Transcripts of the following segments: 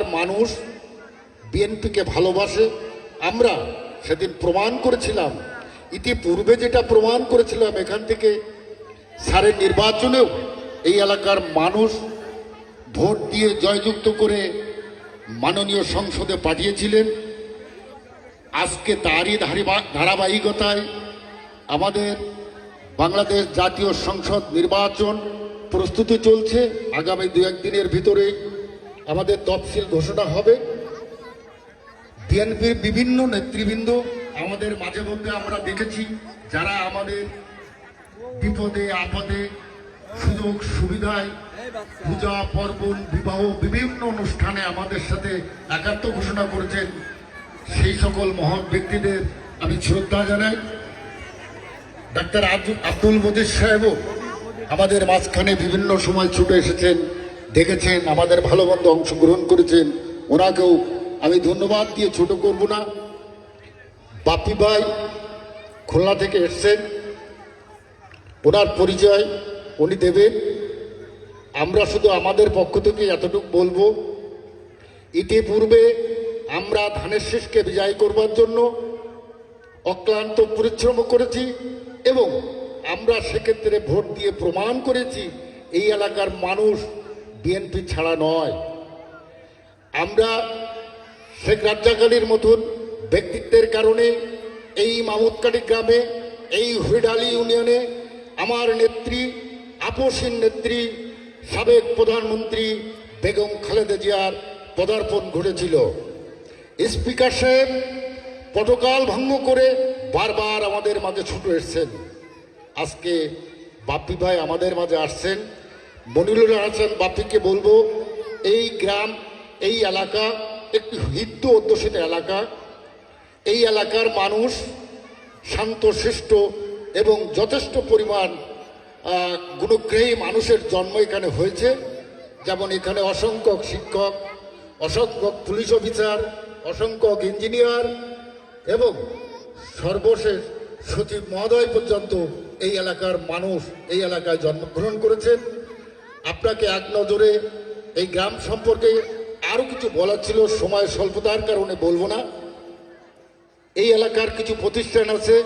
এলাকার মানুষ বিএনপিকে ভালোবাসে। আমরা সেদিন প্রমাণ করেছিলাম। ইতিপূর্বে যেটা প্রমাণ করেছিলাম এখান থেকে সারের নির্বাচনেও এই এলাকার মানুষ ভোট দিয়ে জয়যুক্ত করে মাননীয় সংসদে পাঠিয়েছিলেন। আজকে তারই ধারাবাহিকতায় আমাদের বাংলাদেশ জাতীয় সংসদ নির্বাচন প্রস্তুতি চলছে। আগামী দু একদিনের ভিতরে আমাদের তফসিল ঘোষণা হবে। বিএনপির বিভিন্ন নেতৃবৃন্দ আমাদের মাঝে মধ্যে আমরা দেখেছি, যারা আমাদের বিপদে, আপদে, সুযোগ, সুবিধায় পূজা, পার্বণ, বিবাহ, বিভিন্ন অনুষ্ঠানে আমাদের সাথে একাত্ম ঘোষণা করেছেন সেই সকল মহৎ ব্যক্তিদের আমি শ্রদ্ধা জানাই। ডাক্তার আব্দুল- মজিদ সাহেবও আমাদের মাঝখানে বিভিন্ন সময় ছুটে এসেছেন। দেখেছেন, আমাদের ভালো মন্দ অংশগ্রহণ করেছেন। ওনাকেও আমি ধন্যবাদ দিয়ে ছোট করব না। বাপি ভাই খুলনা থেকে এসছেন। ওনার পরিচয় উনি দেবেন। আমরা শুধু আমাদের পক্ষ থেকে এতটুকু বলব, ইতিপূর্বে আমরা ধানের শেষকে বিজয় করবার জন্য অক্লান্ত পরিশ্রম করেছি এবং আমরা সেক্ষেত্রে ভোট দিয়ে প্রমাণ করেছি, এই এলাকার মানুষ বিএনপি ছাড়া নয়। আমরা শেখ রাজ্জাকালীর মতন ব্যক্তিত্বের কারণে এই মামুদকাটি গ্রামে, এই হুইডালি ইউনিয়নে আমার নেত্রী, আপসীন নেত্রী, সাবেক প্রধানমন্ত্রী বেগম খালেদা জিয়ার পদার্পণ ঘটেছিল। স্পিকার সাহেব পটকাল ভঙ্গ করে বারবার আমাদের মাঝে ছুটে এসছেন। আজকে বাপ্পি ভাই আমাদের মাঝে আসছেন। মনিরুল হাসান বাপ্পিকে বলব, এই গ্রাম, এই এলাকা একটি হিন্দু অধ্যুষিত এলাকা। এই এলাকার মানুষ শান্তশিষ্ট এবং যথেষ্ট পরিমাণ গুণগ্রাহী মানুষের জন্ম এখানে হয়েছে। যেমন এখানে অসংখ্য শিক্ষক অসংখ্য পুলিশ অফিসার অসংখ্য ইঞ্জিনিয়ার এবং সর্বশেষ সচিব মহোদয় পর্যন্ত এই এলাকার মানুষ এই এলাকায় জন্মগ্রহণ করেছেন। আপনাকে এক নজরে এই গ্রাম সম্পর্কে আরও কিছু বলার ছিল, সময় স্বল্পতার কারণে বলব না। এই এলাকার কিছু প্রতিষ্ঠান আছে,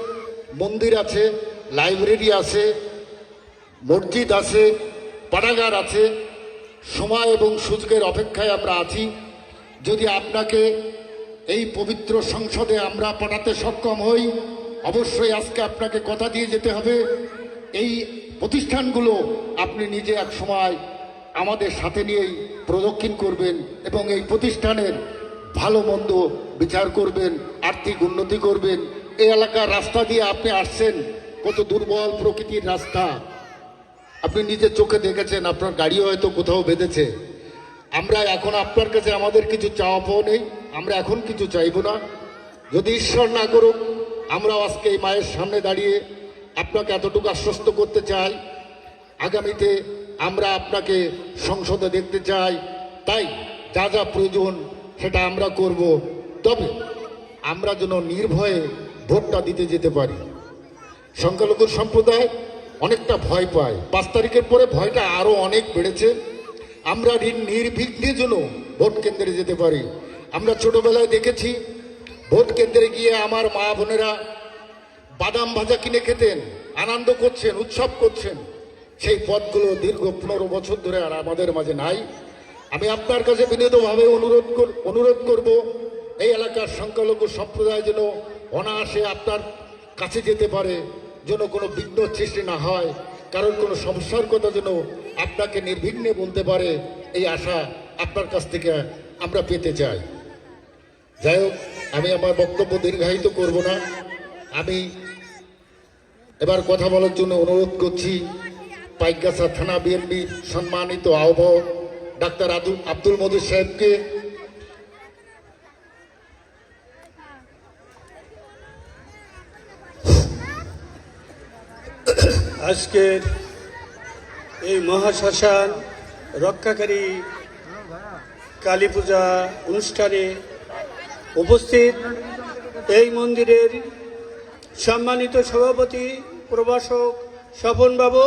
মন্দির আছে, লাইব্রেরি আছে, মসজিদ আছে, পাঠাগার আছে। সময় এবং সুযোগের অপেক্ষায় আমরা আছি। যদি আপনাকে এই পবিত্র সংসদে আমরা পাঠাতে সক্ষম হই, অবশ্যই আজকে আপনাকে কথা দিয়ে যেতে হবে। এই প্রতিষ্ঠানগুলো আপনি নিজে এক সময় আমাদের সাথে নিয়েই প্রদক্ষিণ করবেন এবং এই প্রতিষ্ঠানের ভালো মন্দ বিচার করবেন, আর্থিক উন্নতি করবেন। এই এলাকার রাস্তা দিয়ে আপনি আসছেন, কত দুর্বল প্রকৃতির রাস্তা। আপনি নিজের চোখে দেখেছেন, আপনার গাড়িও হয়তো কোথাও বেঁধেছে। আমরা এখন আপনার কাছে আমাদের কিছু চাওয়া পাওয়া নেই, আমরা এখন কিছু চাইব না। যদি ঈশ্বর না করুক আমরা আজকে এই মায়ের সামনে দাঁড়িয়ে আপনাকে এতটুকু আশ্বস্ত করতে চাই, আগামীতে আমরা আপনাকে সংসদে দেখতে চাই, তাই যা যা প্রয়োজন সেটা আমরা করব। তবে আমরা যেন নির্ভয়ে ভোটটা দিতে যেতে পারি। সংখ্যালঘু সম্প্রদায় অনেকটা ভয় পায়। পাঁচ তারিখের পরে ভয়টা আরও অনেক বেড়েছে। আমরা নির- নির্বিঘ্নে যেন ভোট কেন্দ্রে যেতে পারি। আমরা ছোটবেলায় দেখেছি, ভোট কেন্দ্রে গিয়ে আমার মা বোনেরা বাদাম ভাজা কিনে খেতেন, আনন্দ করছেন, উৎসব করছেন। সেই পথগুলো দীর্ঘ পনেরো বছর ধরে আর আমাদের মাঝে নাই। আমি আপনার কাছে বিনীতভাবে অনুরোধ অনুরোধ করব, এই এলাকার সংখ্যালঘু সম্প্রদায় যেন অনায়াসে আপনার কাছে যেতে পারে, যেন কোনো বিঘ্ন সৃষ্টি না হয় কারণ কোনো সমস্যার কথা যেন আপনাকে নির্বিঘ্নে বলতে পারে, এই আশা আপনার কাছ থেকে আমরা পেতে চাই। যাই হোক, আমি আমার বক্তব্য দীর্ঘায়িত করব না। আমি এবার কথা বলার জন্য অনুরোধ করছি, পাইকগাছা থানা বিএনপি সম্মানিত আহ্বায়ক ডাক্তার আব্দুল মজিদ সাহেবকে। আজকের এই মহাশ্মশান রক্ষাকারী কালী পূজা অনুষ্ঠানে উপস্থিত এই মন্দিরের সম্মানিত সভাপতি, প্রভাষক, স্বপনবাবু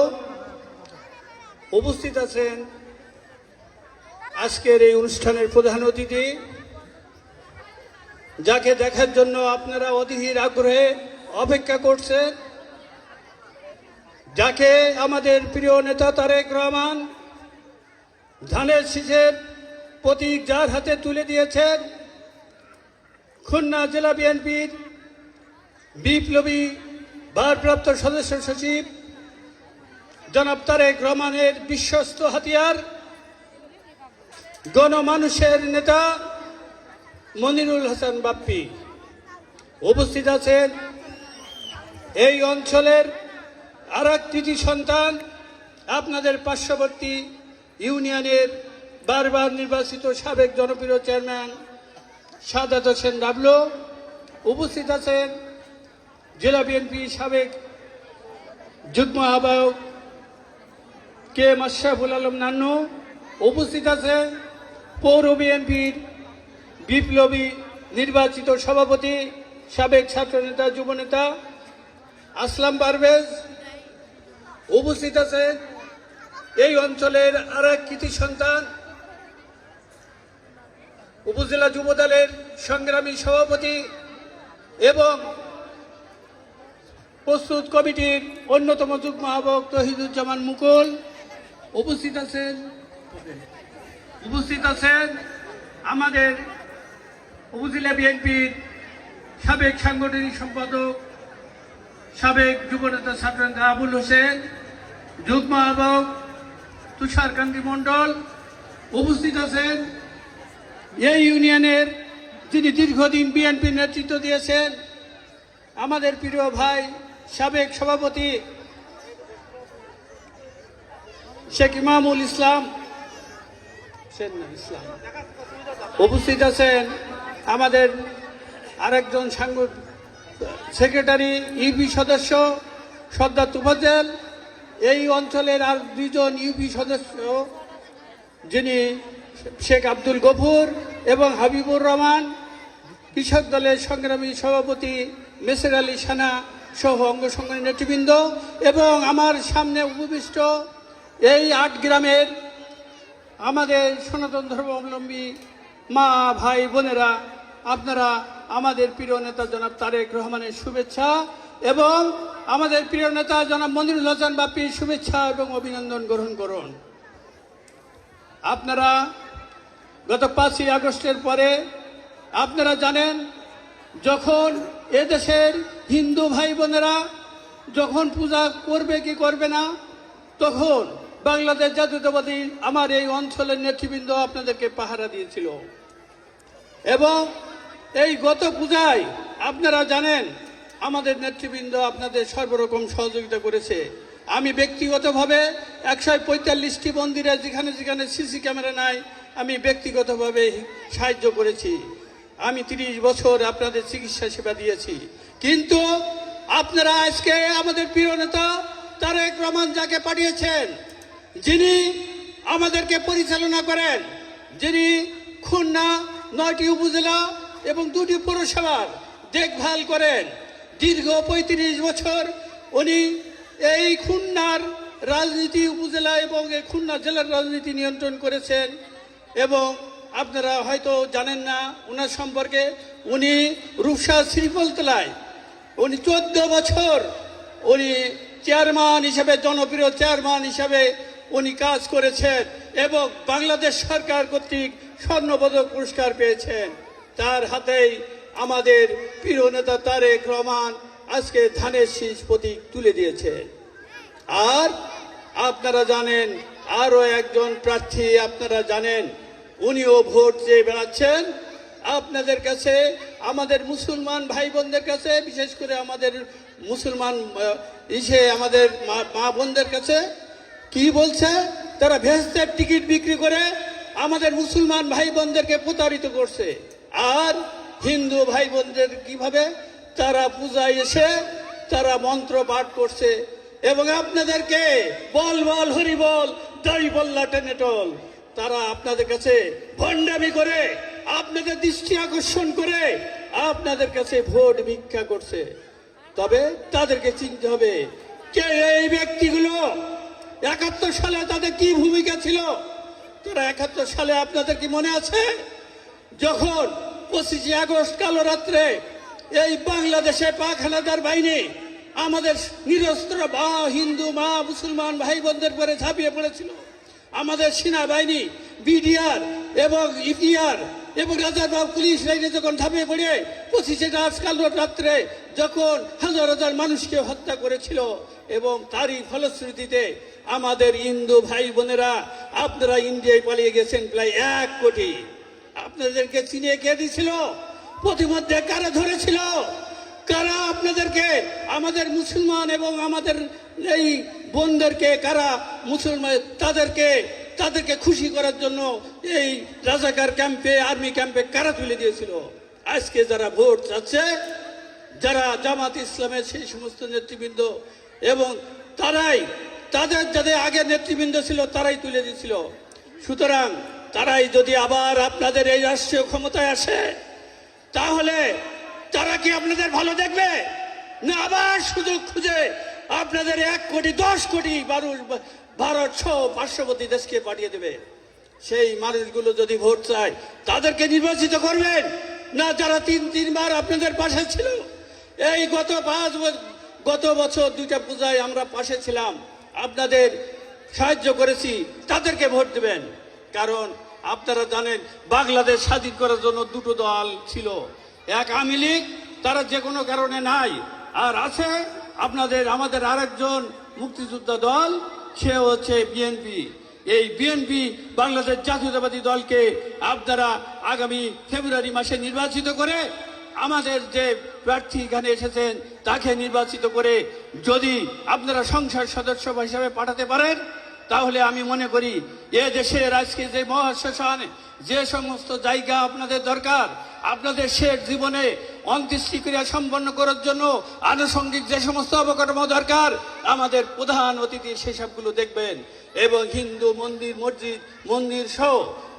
উপস্থিত আছেন আজকের এই অনুষ্ঠানের প্রধান অতিথি। যাকে দেখার জন্য আপনারা অধীর আগ্রহে অপেক্ষা করছেন, যাকে আমাদের প্রিয় নেতা তারেক রহমান ধানের শীষের প্রতীক যার হাতে তুলে দিয়েছেন খুলনা জেলা বিএনপির বিপ্লবী ভারপ্রাপ্ত সদস্য সচিব জনাব তারেক রহমানের বিশ্বস্ত হাতিয়ার, গণমানুষের নেতা মনিরুল হাসান বাপ্পি। উপস্থিত আছেন এই অঞ্চলের আর এক কৃতি সন্তান, আপনাদের পার্শ্ববর্তী ইউনিয়নের বারবার নির্বাচিত সাবেক জনপ্রিয় চেয়ারম্যান সাদাত হোসেন ডাবলো। উপস্থিত আছেন জেলা বিএনপি সাবেক যুগ্ম আহ্বায়ক কে এম আশরাফুল আলম নান্নু উপস্থিত আছে পৌর বিএনপির বিপ্লবী নির্বাচিত সভাপতি, সাবেক ছাত্রনেতা, যুবনেতা আসলাম পারভেজ উপস্থিত আছে। এই অঞ্চলের আর এক কৃতি সন্তান উপজেলা যুবদলের সংগ্রামী সভাপতি এবং প্রস্তুত কমিটির অন্যতম যুগ্ম আহ্বায়ক তহিদুজ্জামান মুকুল উপস্থিত আছেন। উপস্থিত আছেন আমাদের উপজেলা বিএনপির সাবেক সাংগঠনিক সম্পাদক, সাবেক যুবনেতা ছাত্রনেতা আবুল হোসেন, যুগ্ম আহ্বায়ক তুষারকান্তি মণ্ডল উপস্থিত আছেন। এই ইউনিয়নের যিনি দীর্ঘদিন বিএনপির নেতৃত্ব দিয়েছেন, আমাদের প্রিয় ভাই সাবেক সভাপতি শেখ ইমামুল ইসলাম ইসলাম, উপস্থিত আছেন আমাদের আরেকজন সাংগ সেক্রেটারি, ইউপি সদস্য সর্দার তুফাজেল এই অঞ্চলের আর দুইজন ইউপি সদস্য, যিনি শেখ আব্দুল গফুর এবং হাবিবুর রহমান কৃষক দলের সংগ্রামী সভাপতি মেসের আলী সানা সহ অঙ্গ সংগ্রামী নেতৃবৃন্দ এবং আমার সামনে উপবিষ্ট এই আট গ্রামের আমাদের সনাতন ধর্মাবলম্বী মা, ভাই, বোনেরা, আপনারা আমাদের প্রিয় নেতা জনাব তারেক রহমানের শুভেচ্ছা এবং আমাদের প্রিয় নেতা জনাব মনিরুল হাসান বাপির শুভেচ্ছা এবং অভিনন্দন গ্রহণ করুন। আপনারা গত পাঁচই আগস্টের পরে আপনারা জানেন, যখন এদেশের হিন্দু ভাই বোনেরা যখন পূজা করবে কি করবে না, তখন বাংলাদেশ জাতীয়তাবাদী আমার এই অঞ্চলের নেতৃবৃন্দ আপনাদেরকে পাহারা দিয়েছিল। এবং এই গত পূজায় আপনারা জানেন, আমাদের নেতৃবৃন্দ আপনাদের সর্বরকম সহযোগিতা করেছে। আমি ব্যক্তিগতভাবে একশো পঁয়তাল্লিশটি মন্দিরে যেখানে যেখানে সিসি ক্যামেরা নাই, আমি ব্যক্তিগতভাবে সাহায্য করেছি। আমি তিরিশ বছর আপনাদের চিকিৎসা সেবা দিয়েছি। কিন্তু আপনারা আজকে আমাদের প্রিয় নেতা তারেক রহমান যাকে পাঠিয়েছেন, যিনি আমাদেরকে পরিচালনা করেন, যিনি খুলনা নয়টি উপজেলা এবং দুটি পৌরসভার দেখভাল করেন, দীর্ঘ পঁয়ত্রিশ বছর উনি এই খুলনার রাজনীতি উপজেলা এবং এই খুলনা জেলার রাজনীতি নিয়ন্ত্রণ করেছেন এবং আপনারা হয়তো জানেন না, ওনার সম্পর্কে উনি রূপসা শ্রীফলতলায় উনি চোদ্দ বছর উনি চেয়ারম্যান হিসেবে, জনপ্রিয় চেয়ারম্যান হিসেবে উনি কাজ করেছেন এবং বাংলাদেশ সরকার কর্তৃক স্বর্ণপদক পুরস্কার পেয়েছেন। তার হাতেই আমাদের প্রিয় নেতা তারেক রহমান আজকে ধানের শীষ প্রতীক তুলে দিয়েছে। আর আপনারা জানেন, আরও একজন প্রার্থী আপনারা জানেন উনিও ভোট চেয়ে বেড়াচ্ছেন। আপনাদের কাছে, আমাদের মুসলমান ভাই বোনদের কাছে, বিশেষ করে আমাদের মুসলমান ইসে আমাদের মা- বোনদের কাছে, কি বলছে? তারা ভেস্তের টিকিট বিক্রি করে আমাদের মুসলমান ভাই বোনদেরকে প্রতারিত করছে। আর হিন্দু ভাই বোনদের কীভাবে? তারা পূজায় এসে, তারা মন্ত্র পাঠ করছে। এবং আপনাদেরকে বল বল, হরি বল, দই বল্লা টেনে টল তারা আপনাদের কাছে ভণ্ডামি করে, আপনাদের দৃষ্টি আকর্ষণ করে, আপনাদের কাছে ভোট ভিক্ষা করছে। তবে তাদেরকে চিনতে হবে কে এই ব্যক্তিগুলো একাত্তর সালে তাদের কি ভূমিকা ছিল? তারা একাত্তর সালে আপনাদের কি মনে আছে? যখন পঁচিশে আগস্ট কালো রাত্রে এই বাংলাদেশে পাক হানাদার বাহিনী আমাদের নিরস্ত্র মা হিন্দু, মা, মুসলমান ভাই বোনদের পরে ঝাঁপিয়ে পড়েছিল আমাদের সেনাবাহিনী, বিডিআর এবং ইপিআর এবং রাজারবাগ পুলিশ লাইনে যখন ঝাঁপিয়ে পড়ে, পঁচিশে আগস্ট কালো রাত্রে যখন হাজার হাজার মানুষকে হত্যা করেছিল এবং তারই ফলশ্রুতিতে আমাদের হিন্দু ভাই বোনেরা, আপনারা ইন্ডিয়ায় পালিয়ে গেছেন প্রায় এক কোটি। আপনাদেরকে চিনে কে দিছিল? প্রতিমধ্যে কারা ধরেছিল? কারা আপনাদেরকে আমাদের মুসলমান এবং আমাদের এই বোনদেরকে কারা মুসলমান, তাদেরকে তাদেরকে খুশি করার জন্য এই রাজাকার ক্যাম্পে, আর্মি ক্যাম্পে কারা তুলে দিয়েছিল? আজকে যারা ভোট চাচ্ছে, যারা জামাত ইসলামের সেই সমস্ত নেতৃবৃন্দ এবং তারাই, তাদের যাদের আগে নেতৃবৃন্দ ছিল, তারাই তুলে দিয়েছিল। সুতরাং তারাই যদি আবার আপনাদের এই রাষ্ট্রীয় ক্ষমতায় আসে, তাহলে তারা কি আপনাদের ভালো দেখবে? না, আবার সুযোগ খুঁজে আপনাদের এক কোটি, দশ কোটি মানুষ ভারত সহ পার্শ্ববর্তী দেশকে পাঠিয়ে দেবে। সেই মানুষগুলো যদি ভোট চায়, তাদেরকে নির্বাচিত করবেন। না যারা তিন, তিনবার আপনাদের পাশে ছিল। এই গত পাঁচ গত বছর দুইটা পূজায় আমরা পাশে ছিলাম। আপনাদের সাহায্য করেছি, তাদেরকে ভোট দেবেন। কারণ আপনারা জানেন, বাংলাদেশ স্বাধীন করার জন্য দুটো দল ছিল। এক আওয়ামী লীগ, তারা যে কোনো কারণে নাই। আর আছে আপনাদের, আমাদের আরেকজন মুক্তিযোদ্ধা দল, সে হচ্ছে বিএনপি এই বিএনপি বাংলাদেশ জাতীয়তাবাদী দলকে আপনারা আগামী ফেব্রুয়ারি মাসে নির্বাচিত করে আমাদের যে প্রার্থী এখানে এসেছেন, তাকে নির্বাচিত করে যদি আপনারা সংসদ সদস্য হিসাবে পাঠাতে পারেন, তাহলে আমি মনে করি এ দেশের আজকে যে মহাশাসন যে সমস্ত জায়গা আপনাদের দরকার আপনাদের শেষ জীবনে অন্ত্যেষ্টিক্রিয়া সম্পন্ন করার জন্য আনুষঙ্গিক যে সমস্ত অবকাঠামো দরকার, আমাদের প্রধান অতিথি সেসবগুলো দেখবেন। এবং হিন্দু, মন্দির, মসজিদ, মন্দির সহ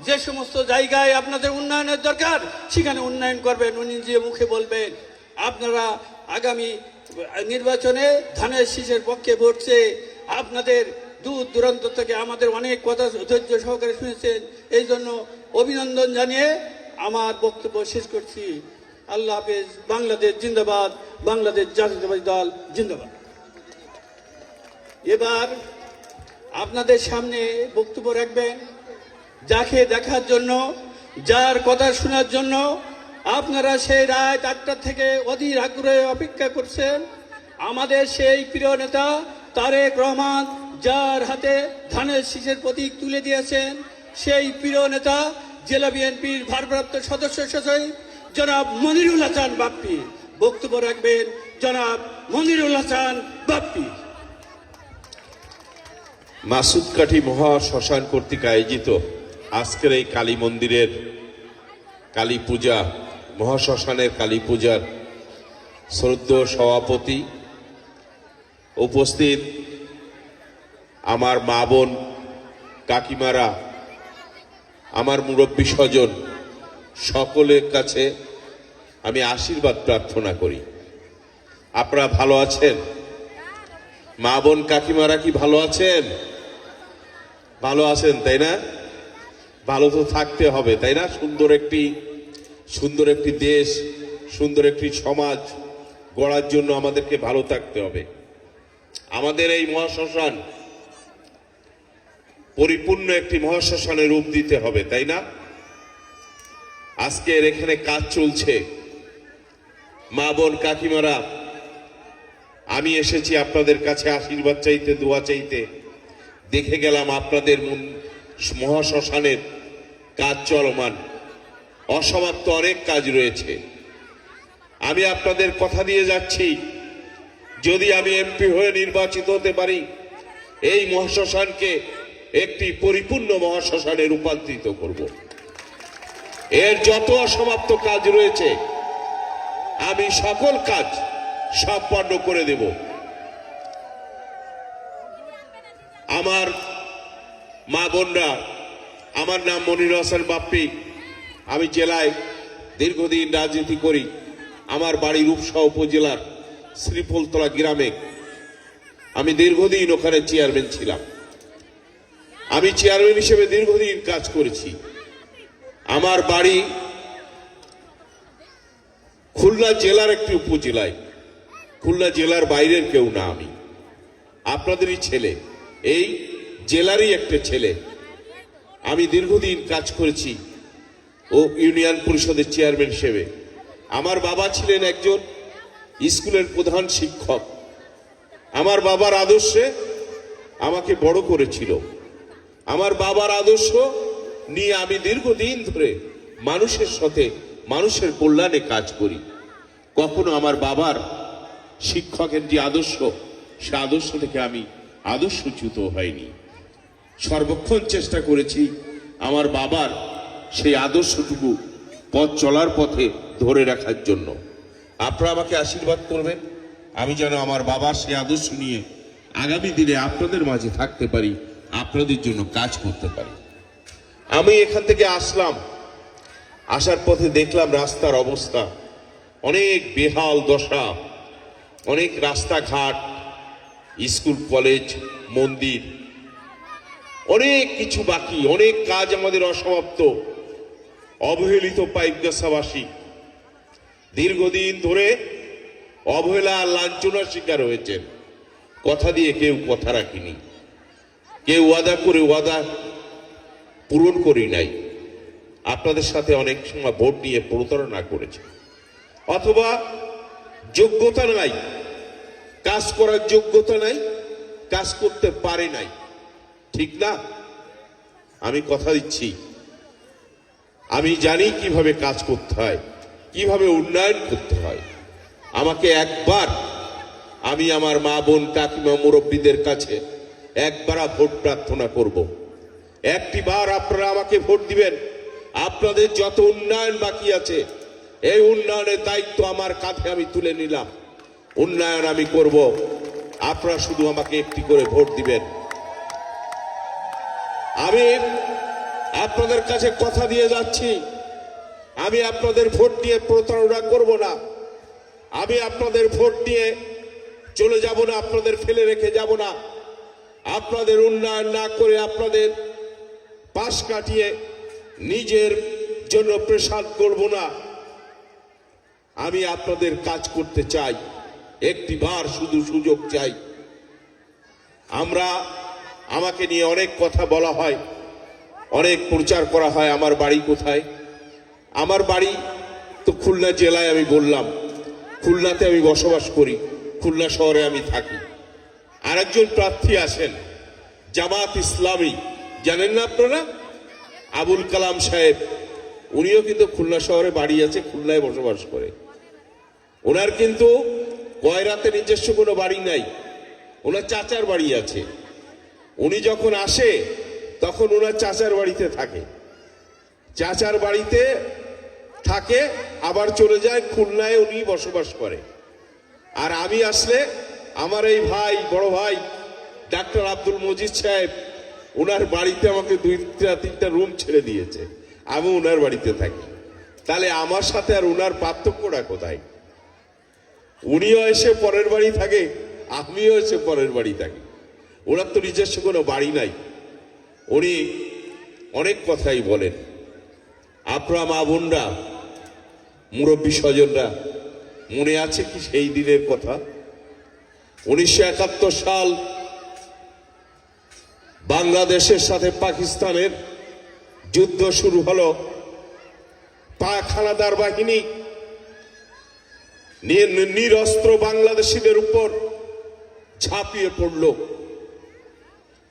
যে সমস্ত জায়গায় আপনাদের উন্নয়নের দরকার, সেখানে উন্নয়ন করবেন। উনি যে মুখে বলবেন, আপনারা আগামী নির্বাচনে ধানের শীষের পক্ষে ভোটছে আপনাদের দূর দূরান্ত থেকে আমাদের অনেক কথা ধৈর্য সহকারে শুনেছেন। এই জন্য অভিনন্দন জানিয়ে আমার বক্তব্য শেষ করছি। আল্লাহ হাফেজ, বাংলাদেশ জিন্দাবাদ, বাংলাদেশ জাতীয়তাবাদী দল জিন্দাবাদ। এবার আপনাদের সামনে বক্তব্য রাখবেন, যাকে দেখার জন্য, যার কথা শোনার জন্য আপনারা সেই রাত আটটা থেকে অধীর আগ্রহে অপেক্ষা করছেন। আমাদের সেই প্রিয় নেতা তারেক রহমান, যার হাতে ধানের শীষের প্রতীক তুলে দিয়েছেন, সেই প্রিয় নেতা জেলা বিএনপির ভারপ্রাপ্ত সদস্য সচিব জনাব মনিরুল হাসান বাপ্পি। বক্তব্য রাখবেন জনাব মনিরুল হাসান বাপ্পি। মাসুদ কাঠি মহা শ্মশান কর্তৃক আয়োজিত আজকের এই কালী মন্দিরের কালী পূজা মহাশ্মশানের কালী পূজার শ্রদ্ধ সভাপতি উপস্থিত আমার মা বোন কাকিমারা আমার মুরব্বী স্বজন, সকলের কাছে আমি আশীর্বাদ প্রার্থনা করি। আপনারা ভালো আছেন? মা বোন কাকিমারা কি ভালো আছেন? ভালো আছেন, তাই না? ভালো তো থাকতে হবে, তাই না? সুন্দর একটি সুন্দর একটি দেশ, সুন্দর একটি সমাজ গড়ার জন্য আমাদেরকে ভালো থাকতে হবে। আমাদের এই মহাশ্মশান পরিপূর্ণ একটি মহাশ্মশানে রূপ দিতে হবে, তাই না? আজকের এখানে কাজ চলছে। মা, বোন, কাকিমারা, আমি এসেছি আপনাদের কাছে আশীর্বাদ চাইতে, দোয়া চাইতে। দেখে গেলাম আপনাদের মহাশ্মশানের কাজ চলমান। অসমাপ্ত অনেক কাজ রয়েছে। আমি আপনাদের কথা দিয়ে যাচ্ছি। যদি আমি এমপি হয়ে নির্বাচিত হতে পারি, এই মহাশ্মশানকে একটি পরিপূর্ণ মহাশ্মশানে রূপান্তরিত করব। এর যত অসমাপ্ত কাজ রয়েছে, আমি সকল কাজ সম্পন্ন করে দেব। আমার মা বোনরা, আমার নাম মনির হাসান বাপ্পি। আমি জেলায় দীর্ঘদিন রাজনীতি করি। আমার বাড়ি রূপসা উপজেলার শ্রীফলতলা গ্রামে। আমি দীর্ঘদিন ওখানে চেয়ারম্যান ছিলাম। আমি চেয়ারম্যান হিসেবে দীর্ঘদিন কাজ করেছি। আমার বাড়ি খুলনা জেলার একটি উপজেলায়। খুলনা জেলার বাইরের কেউ না আমি। আপনাদেরই ছেলে। এই জেলারই একটা ছেলে। আমি দীর্ঘদিন কাজ করেছি ও ইউনিয়ন পরিষদের চেয়ারম্যান হিসেবে। আমার বাবা ছিলেন একজন স্কুলের প্রধান শিক্ষক। আমার বাবার আদর্শে আমাকে বড় করেছিল। আমার বাবার আদর্শ নিয়ে আমি দীর্ঘদিন ধরে মানুষের সাথে, মানুষের কল্যাণে কাজ করি। কখনো আমার বাবার শিক্ষকের যে আদর্শ, সে আদর্শ থেকে আমি আদর্শচ্যুত হয়নি। সর্বক্ষণ চেষ্টা করেছি আমার বাবার সেই আদর্শটুকু পথ চলার পথে ধরে রাখার জন্য। আপনারা আমাকে আশীর্বাদ করবেন। আমি যেন আমার বাবার সেই আদর্শ নিয়ে আগামী দিনে আপনাদের মাঝে থাকতে পারি। আপনাদের জন্য কাজ করতে পারি। আমি এখান থেকে আসলাম। আসার পথে দেখলাম রাস্তার অবস্থা অনেক বেহাল দশা, অনেক রাস্তাঘাট, স্কুল, কলেজ, মন্দির। অনেক কিছু বাকি, অনেক কাজ আমাদের অসমাপ্ত। অবহেলিত পাইপগাছাবাসী দীর্ঘদিন ধরে অবহেলা লাঞ্ছনার শিকার হয়েছেন। কথা দিয়ে কেউ কথা রাখিনি। কেউ ওয়াদা করে ওয়াদা পূরণ করি নাই। আপনাদের সাথে অনেক সময় ভোট নিয়ে প্রতারণা করেছে। অথবা যোগ্যতা নাই। কাজ করার যোগ্যতা নাই। কাজ করতে পারে নাই। ঠিক না? আমি কথা দিচ্ছি। আমি জানি কীভাবে কাজ করতে হয়, কীভাবে উন্নয়ন করতে হয়। আমাকে একবার আমি আমার মা বোন কাকিমা মুরব্বীদের কাছে একবার ভোট প্রার্থনা করব। একটি বার আপনারা আমাকে ভোট দিবেন। আপনাদের যত উন্নয়ন বাকি আছে, এই উন্নয়নের দায়িত্ব আমার কাঁধে আমি তুলে নিলাম। উন্নয়ন আমি করব। আপনারা শুধু আমাকে একটি করে ভোট দিবেন। আমি আপনাদের কাছে কথা দিয়ে যাচ্ছি। আমি আপনাদের ভোট নিয়ে প্রতারণা করব না। আমি আপনাদের ভোট নিয়ে চলে যাব না, আপনাদের ফেলে রেখে যাব না। আপনাদের উন্নয়ন না করে আপনাদের পাশ কাটিয়ে নিজের জন্য প্রেসাদ করব না। আমি আপনাদের কাজ করতে চাই। একটি বার শুধু সুযোগ চাই। আমরা, আমাকে নিয়ে অনেক কথা বলা হয়। অনেক প্রচার করা হয় আমার বাড়ি কোথায়। আমার বাড়ি তো খুলনা জেলায় আমি বললাম। খুলনাতে আমি বসবাস করি। খুলনা শহরে আমি থাকি। আরেকজন প্রার্থী আছেন জামাত ইসলামী। জানেন না আপনারা? আবুল কালাম সাহেব। উনিও কিন্তু খুলনা শহরে বাড়ি আছে, খুলনায় বসবাস করে। ওনার কিন্তু কয়রাতে নিজস্ব কোনো বাড়ি নাই। ওনার চাচার বাড়ি আছে। উনি যখন আসে, তখন ওনার চাচার বাড়িতে থাকে। চাচার বাড়িতে থাকে, আবার চলে যায় খুলনায় উনি বসবাস করে। আর আমি আসলে আমার এই ভাই, বড় ভাই, ডাক্তার আব্দুল মজিদ সাহেব ওনার বাড়িতে আমাকে দুইটা তিনটা রুম ছেড়ে দিয়েছে। আমি ওনার বাড়িতে থাকি। তাহলে আমার সাথে আর ওনার পার্থক্যটা কোথায়? উনিও এসে পরের বাড়ি থাকে, আমিও এসে পরের বাড়ি থাকি। ওনার তো নিজস্ব কোনো বাড়ি নাই। উনি অনেক কথাই বলেন। আপনারা মা বোনরা, মুরব্বী স্বজনরা, মনে আছে কি সেই দিনের কথা? উনিশশো একাত্তর সাল বাংলাদেশের সাথে পাকিস্তানের যুদ্ধ শুরু হলো। পাক হানাদার বাহিনী নির- নিরস্ত্র বাংলাদেশিদের উপর ঝাঁপিয়ে পড়ল।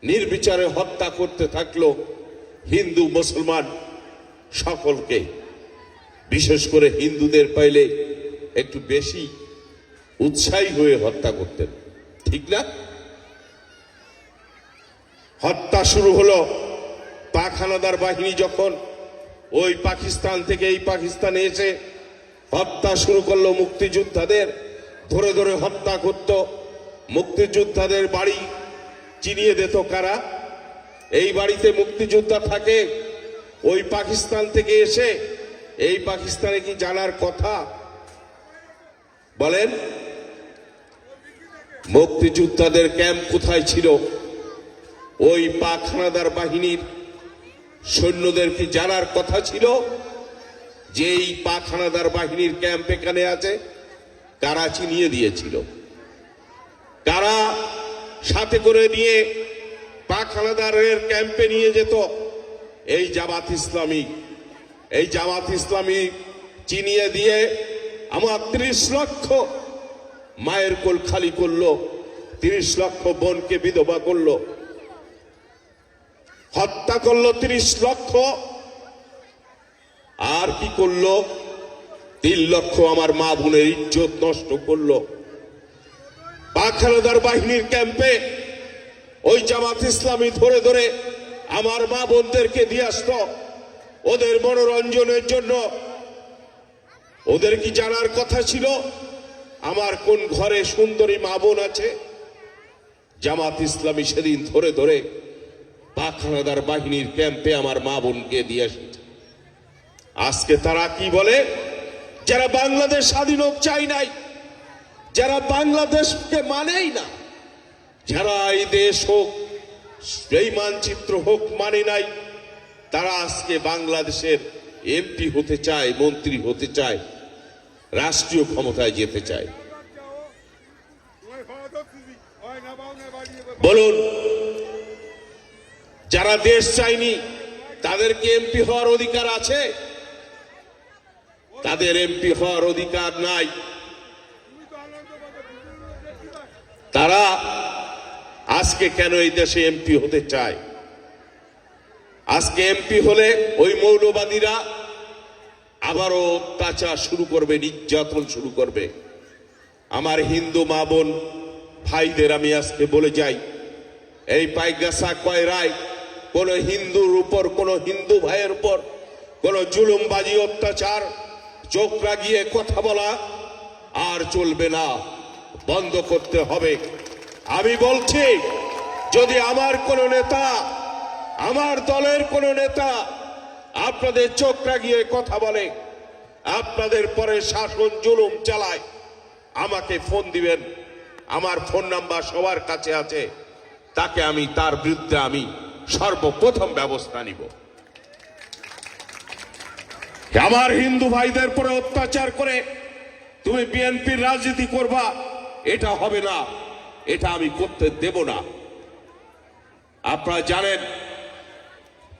নির্বিচারে হত্যা করতে থাকল হিন্দু, মুসলমান সকলকে। বিশেষ করে হিন্দুদের পাইলে একটু বেশি উৎসাহী হয়ে হত্যা করতেন। ঠিক না? হত্যা শুরু হলো পাক হানাদার বাহিনী যখন ওই পাকিস্তান থেকে এই পাকিস্তানে এসে হত্যা শুরু করল মুক্তিযোদ্ধাদের, ধরে ধরে হত্যা করত মুক্তিযোদ্ধাদের বাড়ি। চিনিয়ে দিত কারা? এই বাড়িতে মুক্তিযোদ্ধা থাকে, ওই পাকিস্তান থেকে এসে এই পাকিস্তানে কি জানার কথা? বলেন মুক্তিযোদ্ধাদের ক্যাম্প কোথায় ছিল? ওই পাক হানাদার বাহিনীর সৈন্যদেরকে জানার কথা ছিল? যে এই পাক হানাদার বাহিনীর ক্যাম্প এখানে আছে, কারা চিনিয়ে দিয়েছিল? কারা সাথে করে নিয়ে পাখানাদারের ক্যাম্পে নিয়ে যেত? এই জামাত ইসলামী। এই জামাত ইসলামী চিনিয়ে দিয়ে আমার ত্রিশ লক্ষ মায়ের কোল খালি করল, তিরিশ লক্ষ বোনকে বিধবা করল। হত্যা করল তিরিশ লক্ষ, আর কি করল? তিন লক্ষ আমার মা বোনের ইজ্জত নষ্ট করল। পাখানাদার বাহিনীর ক্যাম্পে ওই জামাত ইসলামী ধরে ধরে আমার মা বোনদেরকে দিয়ে আসতো ওদের মনোরঞ্জনের জন্য। ওদের কি জানার কথা ছিল? আমার কোন ঘরে সুন্দরী মা বোন আছে? জামাত ইসলামী সেদিন ধরে ধরে পাখানাদার বাহিনীর ক্যাম্পে আমার মা বোনকে দিয়ে এসেছে। আজকে তারা কি বলে? যারা বাংলাদেশ স্বাধীন হোক চাই নাই, যারা বাংলাদেশকে মানেই না যারা এই দেশ হোক এই মানচিত্র হোক মানে নাই, তারা আজকে বাংলাদেশের এমপি হতে চায়, মন্ত্রী হতে চায় রাষ্ট্রীয় ক্ষমতায় যেতে চায়। বলুন, যারা দেশ চায়নি, তাদেরকে এমপি হওয়ার অধিকার আছে? তাদের এমপি হওয়ার অধিকার নাই। তারা আজকে কেন এই দেশে এমপি হতে চায়? আজকে এমপি হলে ওই মৌলবাদীরা আবারও অত্যাচার শুরু করবে, নির্যাতন শুরু করবে। আমার হিন্দু মা বোন, ভাইদের আমি আজকে বলে যাই, এই পাইগাসা কয় রায়, কোন হিন্দুর উপর, কোন হিন্দু ভাইয়ের উপর, কোন জুলুমবাজি, অত্যাচার, চোখ রাগিয়ে কথা বলা আর চলবে না, বন্ধ করতে হবে। আমি বলছি, যদি আমার কোন নেতা, আমার দলের কোন নেতা আপনাদের চোখ রাগিয়ে কথা বলে। আপনাদের পরে শাসন জুলুম চালায়। আমাকে ফোন দিবেন। আমার ফোন নাম্বার সবার কাছে আছে। তাকে আমি, তার বিরুদ্ধে আমি সর্বপ্রথম ব্যবস্থা নিব। আমার হিন্দু ভাইদের পরে অত্যাচার করে তুমি বিএনপির রাজনীতি করবা, এটা হবে না। এটা আমি করতে দেব না। আপনারা জানেন,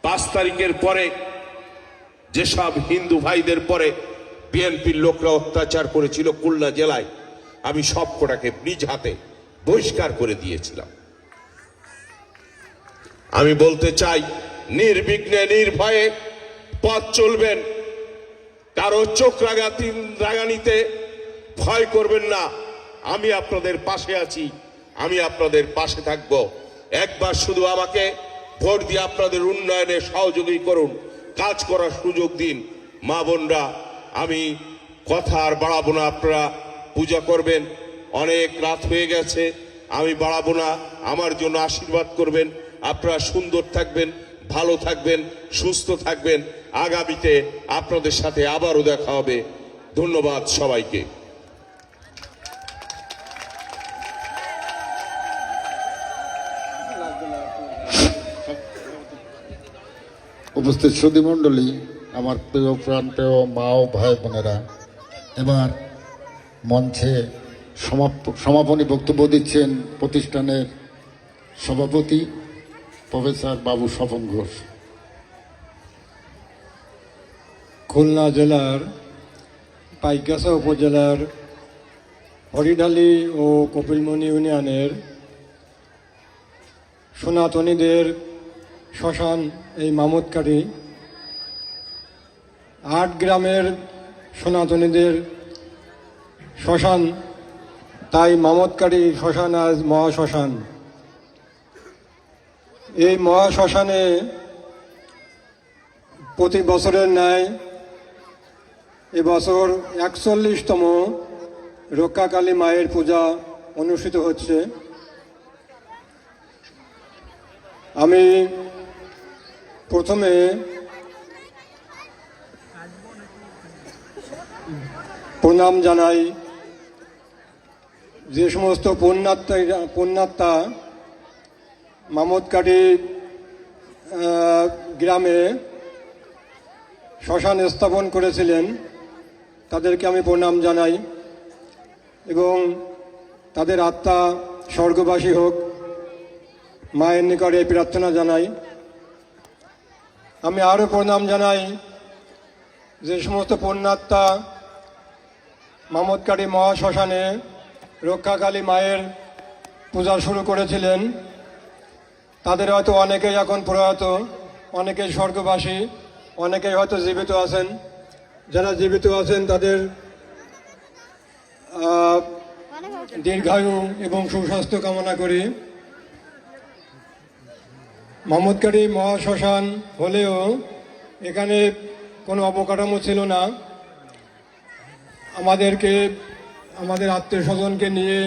পাঁচ তারিখের পরে যেসব হিন্দু ভাইদের পরে বিএনপির লোকরা অত্যাচার করেছিল খুলনা জেলায়, আমি সব কটাকে নিজ হাতে বহিষ্কার করে দিয়েছিলাম। আমি বলতে চাই, নির্বিঘ্নে, নির্ভয়ে পথ চলবেন। কারও চোখ রাগাতি রাগানিতে ভয় করবেন না। আমি আপনাদের পাশে আছি, আমি আপনাদের পাশে থাকব। একবার শুধু আমাকে ভোট দিয়ে আপনাদের উন্নয়নে সহযোগী করুন। কাজ করার সুযোগ দিন। মা বোনরা, আমি কথা আর বাড়াবো না, আপনারা পূজা করবেন। অনেক রাত হয়ে গেছে, আমি বাড়াবো না, আমার জন্য আশীর্বাদ করবেন। আপনারা সুন্দর থাকবেন, ভালো থাকবেন, সুস্থ থাকবেন। আগামীতে আপনাদের সাথে আবারও দেখা হবে। ধন্যবাদ সবাইকে। উপস্থিত সুধীমণ্ডলী আমার প্রিয় প্রাণ, প্রিয় মা ও ভাই বোনেরা, এবার মঞ্চে সমাপ- সমাপনী বক্তব্য দিচ্ছেন প্রতিষ্ঠানের সভাপতি প্রফেসর বাবু স্বপন ঘোষ। খুলনা জেলার পাইকাসা উপজেলার হরিডালি ও কপিলমণি ইউনিয়নের সনাতনীদের শ্মশান, এই মামুদকারী আট গ্রামের সনাতনীদের শ্মশান, তাই মামতকারী শ্মশান আজ মহাশ্মশান। এই মহাশ্মশানে প্রতি বছরের ন্যায় এবছর একচল্লিশতম রক্ষাকালী মায়ের পূজা অনুষ্ঠিত হচ্ছে। আমি প্রথমে প্রণাম জানাই। যে সমস্ত পুণ্যাত্মা পুণ্যাত্মা মামদকাটি গ্রামে শ্মশান স্থাপন করেছিলেন, তাদেরকে আমি প্রণাম জানাই এবং তাদের আত্মা স্বর্গবাসী হোক, মায়ের নিকটে প্রার্থনা জানাই। আমি আরও প্রণাম জানাই যে সমস্ত পুণ্যাত্মা মামদকারী মহাশ্মশানে রক্ষাকালী মায়ের পূজা শুরু করেছিলেন। তাদের হয়তো অনেকেই এখন প্রয়াত, অনেকেই স্বর্গবাসী, অনেকেই হয়তো জীবিত আছেন। যারা জীবিত আছেন, তাদের দীর্ঘায়ু এবং সুস্বাস্থ্য কামনা করি। মোহাম্মদকারী মহাশ্মশান হলেও এখানে কোনো অবকাঠামো ছিল না। আমাদেরকে আমাদের আত্মীয় স্বজনকে নিয়ে